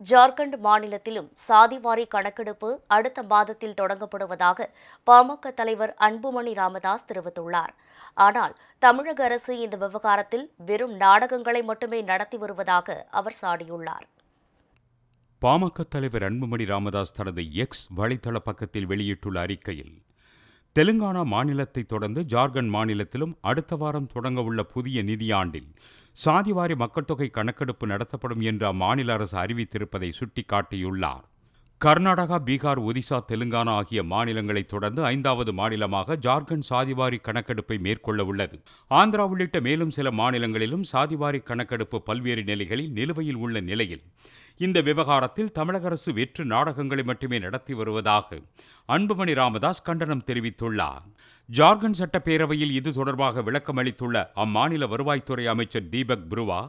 ஜார்க்கண்ட் மாநிலத்திலும் சாதிவாரி கணக்கெடுப்பு அடுத்த மாதத்தில் தொடங்கப்படுவதாக பாமக தலைவர் அன்புமணி ராமதாஸ் தெரிவித்துள்ளார். ஆனால் தமிழக அரசு இந்த விவகாரத்தில் வெறும் நாடகங்களை மட்டுமே நடத்தி வருவதாக அவர் சாடியுள்ளார். பாமக தலைவர் அன்புமணி ராமதாஸ் தனது எக்ஸ் வலைத்தள பக்கத்தில் வெளியிட்டுள்ள அறிக்கையில் தெலுங்கானா மாநிலத்தை தொடர்ந்து ஜார்க்கண்ட் மாநிலத்திலும் அடுத்த வாரம் தொடங்கவுள்ள புதிய நிதியாண்டில் சாதிவாரி மக்கள் தொகை கணக்கெடுப்பு நடத்தப்படும் என்று அம்மாநில அரசு அறிவித்திருப்பதை சுட்டிக்காட்டியுள்ளார். கர்நாடகா பீகார் ஒடிசா தெலுங்கானா ஆகிய மாநிலங்களைத் தொடர்ந்து ஐந்தாவது மாநிலமாக ஜார்க்கண்ட் சாதிவாரி கணக்கெடுப்பை மேற்கொள்ள உள்ளது. ஆந்திரா உள்ளிட்ட மேலும் சில மாநிலங்களிலும் சாதிவாரி கணக்கெடுப்பு பல்வேறு நிலைகளில் நிலுவையில் உள்ள நிலையில். இந்த விவகாரத்தில் தமிழக அரசு வெற்று நாடகங்களை மட்டுமே நடத்தி வருவதாக அன்புமணி ராமதாஸ் கண்டனம் தெரிவித்துள்ளார். ஜார்க்கண்ட் சட்டப்பேரவையில் இது தொடர்பாக விளக்கம் அளித்துள்ள அம்மாநில வருவாய்த்துறை அமைச்சர் தீபக் புருவா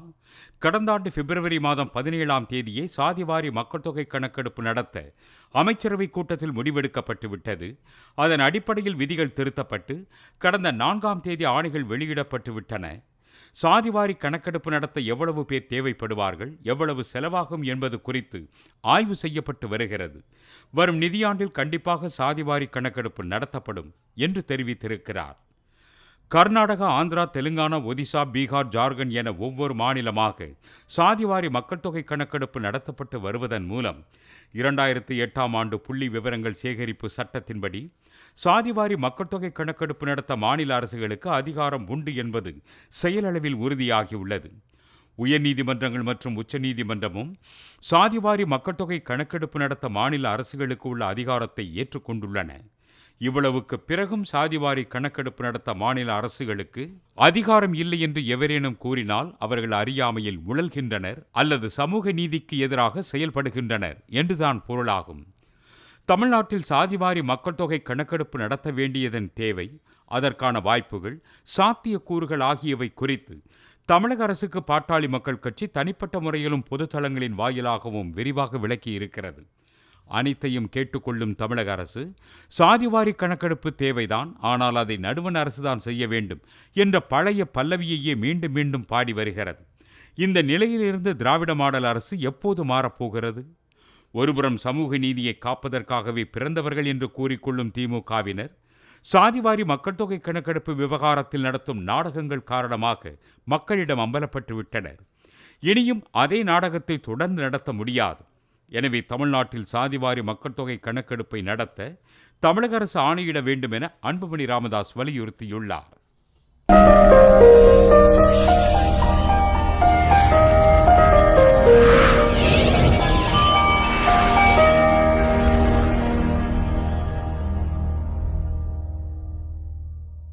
கடந்த ஆண்டு பிப்ரவரி மாதம் பதினேழாம் தேதியே சாதிவாரி மக்கள் தொகை கணக்கெடுப்பு நடத்த அமைச்சரவை கூட்டத்தில் முடிவெடுக்கப்பட்டு விட்டது. அதன் அடிப்படையில் விதிகள் திருத்தப்பட்டு கடந்த நான்காம் தேதி ஆணைகள் வெளியிடப்பட்டு விட்டன. சாதிவாரி கணக்கெடுப்பு நடத்த எவ்வளவு பேர் தேவைப்படுவார்கள் எவ்வளவு செலவாகும் என்பது குறித்து ஆய்வு செய்யப்பட்டு வருகிறது. வரும் நிதியாண்டில் கண்டிப்பாக சாதிவாரி கணக்கெடுப்பு நடத்தப்படும் என்று தெரிவித்திருக்கிறார். கர்நாடகா ஆந்திரா தெலுங்கானா ஒடிசா பீகார் ஜார்க்கண்ட் என ஒவ்வொரு மாநிலமாக சாதிவாரி மக்கள் தொகை கணக்கெடுப்பு நடத்தப்பட்டு வருவதன் மூலம் இரண்டாயிரத்து எட்டாம் ஆண்டு புள்ளி விவரங்கள் சேகரிப்பு சட்டத்தின்படி சாதிவாரி மக்கள் தொகை கணக்கெடுப்பு நடத்த மாநில அரசுகளுக்கு அதிகாரம் உண்டு என்பது செயலளவில் உறுதியாகியுள்ளது. உயர்நீதிமன்றங்கள் மற்றும் உச்சநீதிமன்றமும் சாதிவாரி மக்கள் தொகை கணக்கெடுப்பு நடத்த மாநில அரசுகளுக்கு உள்ள அதிகாரத்தை ஏற்றுக்கொண்டுள்ளன. இவ்வளவுக்கு பிறகும் சாதிவாரி கணக்கெடுப்பு நடத்த மாநில அரசுகளுக்கு அதிகாரம் இல்லை என்று எவரேனும் கூறினால் அவர்கள் அறியாமையில் உழல்கின்றனர் அல்லது சமூக நீதிக்கு எதிராக செயல்படுகின்றனர் என்றுதான் பொருளாகும். தமிழ்நாட்டில் சாதிவாரி மக்கள் தொகை கணக்கெடுப்பு நடத்த வேண்டியதன் தேவை அதற்கான வாய்ப்புகள் சாத்தியக்கூறுகள் ஆகியவை குறித்து தமிழக அரசுக்கு பாட்டாளி மக்கள் கட்சி தனிப்பட்ட முறையிலும் பொதுத்தளங்களின் வாயிலாகவும் விரிவாக விளக்கியிருக்கிறது. அனைத்தையும் கேட்டுக்கொள்ளும் தமிழக அரசு சாதிவாரி கணக்கெடுப்பு தேவைதான் ஆனால் அதை நடுவண் அரசுதான் செய்ய வேண்டும் என்ற பழைய பல்லவியையே மீண்டும் மீண்டும் பாடி வருகிறது. இந்த நிலையிலிருந்து திராவிட மாடல் அரசு எப்போது மாறப்போகிறது? ஒருபுறம் சமூக நீதியை காப்பதற்காகவே பிறந்தவர்கள் என்று கூறிக்கொள்ளும் திமுகவினர் சாதிவாரி மக்கள் தொகை கணக்கெடுப்பு விவகாரத்தில் நடத்தும் நாடகங்கள் காரணமாக மக்களிடம் அம்பலப்பட்டு விட்டனர் இனியும் அதே நாடகத்தை தொடர்ந்து நடத்த முடியாது. எனவே தமிழ்நாட்டில் சாதிவாரி மக்கள் தொகை கணக்கெடுப்பை நடத்த தமிழக அரசு ஆணையிட வேண்டும் என அன்புமணி ராமதாஸ் வலியுறுத்தியுள்ளார்.